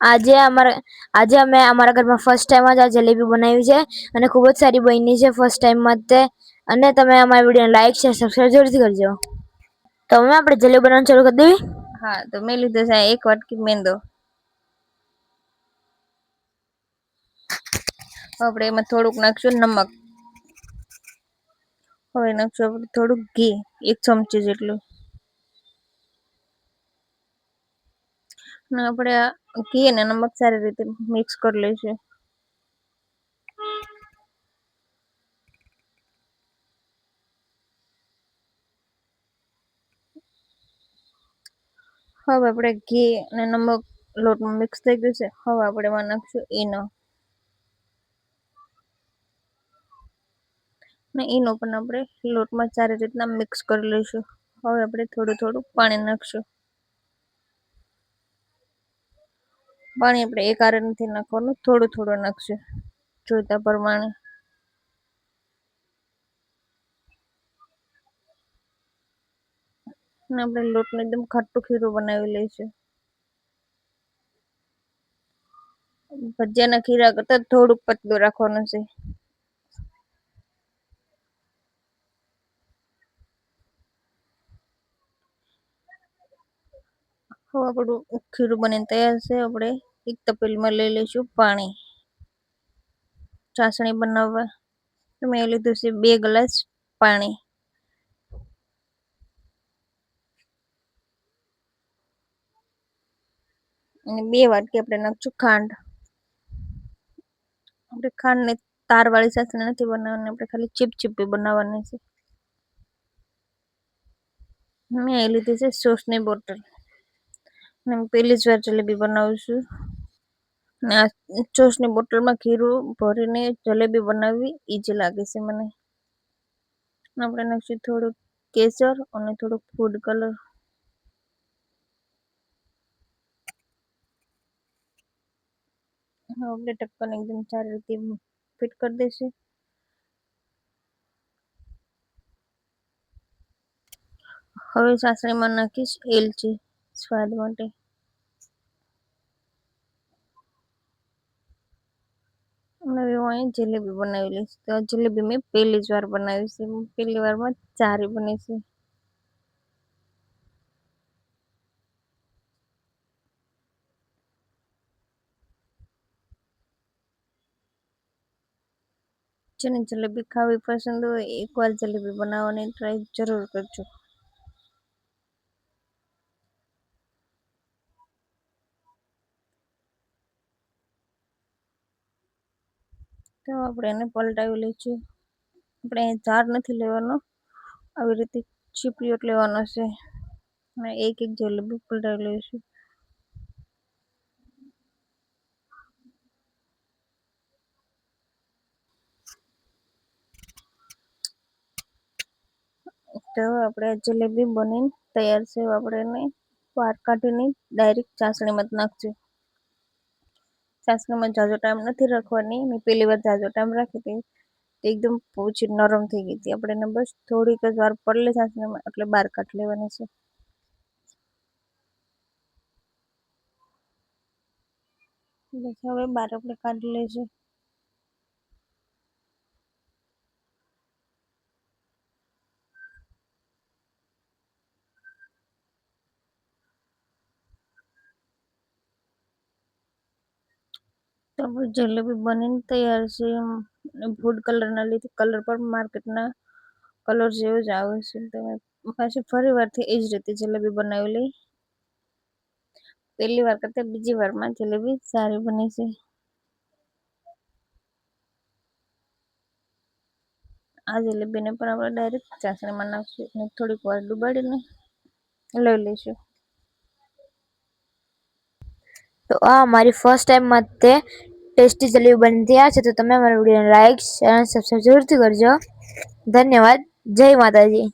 આજે અમારા, આજે અમે અમારા ઘરમાં ફર્સ્ટ ટાઈમ જ આ જલેબી બનાવી છે અને ખૂબ જ સારી બની છે ફર્સ્ટ ટાઈમમાં તે. અને તમે અમારી વિડીયોને લાઈક શેર સબસ્ક્રાઈબ જરૂરથી કરજો. તો હવે આપણે જલેબી બનાવવાનું શરૂ કરી દેવી. હા, તો મેં લીધો છે એક વાટકી મેંદો. આપણે એમાં થોડુંક નાખશું નમક. હવે નાખશું આપણે થોડુંક ઘી, એક ચમચી જેટલું. ને આપણે ઘી અને નમક સારી રીતે મિક્સ કરી લઈશું. હવે આપણે ઘી અને નમક લોટમાં મિક્સ થઈ ગયું છે. હવે આપણે એમાં નાખશું ઈનો. ને ઈનો પણ આપણે લોટમાં સારી રીતના મિક્સ કરી લઈશું. હવે આપણે થોડું થોડું પાણી નાખશું. પાણી આપણે એક આરે નથી નાખવાનું, થોડું થોડું નાખશું, જોઈતા પ્રમાણે. અને આપણે લોટને એકદમ ખાટું ખીરું બનાવી લઈશું. ભજીયાના ખીરા કરતા થોડુંક પતલું રાખવાનું છે. હવે આપણું ખીરું બનીને તૈયાર છે, આપણે એક તપેલીમાં લઈ લઈશું પાણી. ચાસણી બનાવવા. મેં લીધું છે બે ગ્લાસ પાણી. અને બે વાટકી આપણે નાખશું ખાંડ. આપણે ખાંડને તારવાળી ચાસણી નથી બનાવવાની, આપણે ખાલી ચીપચીપી બનાવવાની છે. મેં લીધી છે સોસની બોટલ. અને પહેલી જ વાર જલેબી બનાવું છું. ને આ સોસની બોટલમાં ખીરું ભરીને જલેબી બનાવવી ઈજી લાગે છે મને. આપણે નાખશું થોડુંક કેસર અને થોડુંક ફૂડ કલર આપણે ઢક્કન એકદમ સારી રીતે ફિટ કરી દેશે હવે સાસરીમાં નાખીશ એલચી સ્વાદ માટે. અહીં જલેબી બનાવી લઈશ તો જલેબી મેં પહેલી જ વાર બનાવી છે. પહેલી વારમાં ચારે બની છે. જેને જલેબી ખાવી પસંદ હોય એકવાર જલેબી બનાવવાની ટ્રાય જરૂર કરજો. તો આપણે એને પલટાવી લઈશું. આપણે ચાર નથી લેવાનો. આવી રીતે ચીપલીઓ લેવાનો છે. અને એક એક જલેબી પલટાવી લઈશું. તો આપણે જલેબી બનીને તૈયાર છે. આપણે એને બહાર કાઢીને ડાયરેક્ટ ચાસણીમાં જ નાખશું. ચાસણીમાં જાજો ટાઈમ નથી રાખવાની. મેં પહેલી વાર જાજો ટાઈમ રાખી હતી. એકદમ પૂછી નરમ થઈ ગઈ હતી. આપણે એને બસ થોડીક જ વાર પડલે સાસરીમાં એટલે બહાર કાઢી લેવાની છે. હવે બહાર આપણે કાઢી લઈશું તો જલેબી બનીને તૈયાર છે ફૂડ કલરના લીધે કલર પણ માર્કેટના કલર જેવો જ આવે છે. તમે પાછી ફરી વારથી એ જ રીતે જલેબી બનાવી લઈ પહેલી વાર કરતાં બીજી વારમાં જલેબી સારી બની છે. આ જલેબીને પણ આપણે ડાયરેક્ટ ચાસણીમાં નાખશું અને થોડીક વાર ડુબાડીને લઈ લઈશું. તો આ મારી ફર્સ્ટ ટાઈમ માટે ટેસ્ટી જલેબી બની તૈયાર છે. તો તમે મારા વિડીયોને લાઇક શેર અને સબસ્ક્રાઈબ જરૂરથી કરજો. ધન્યવાદ. જય માતાજી.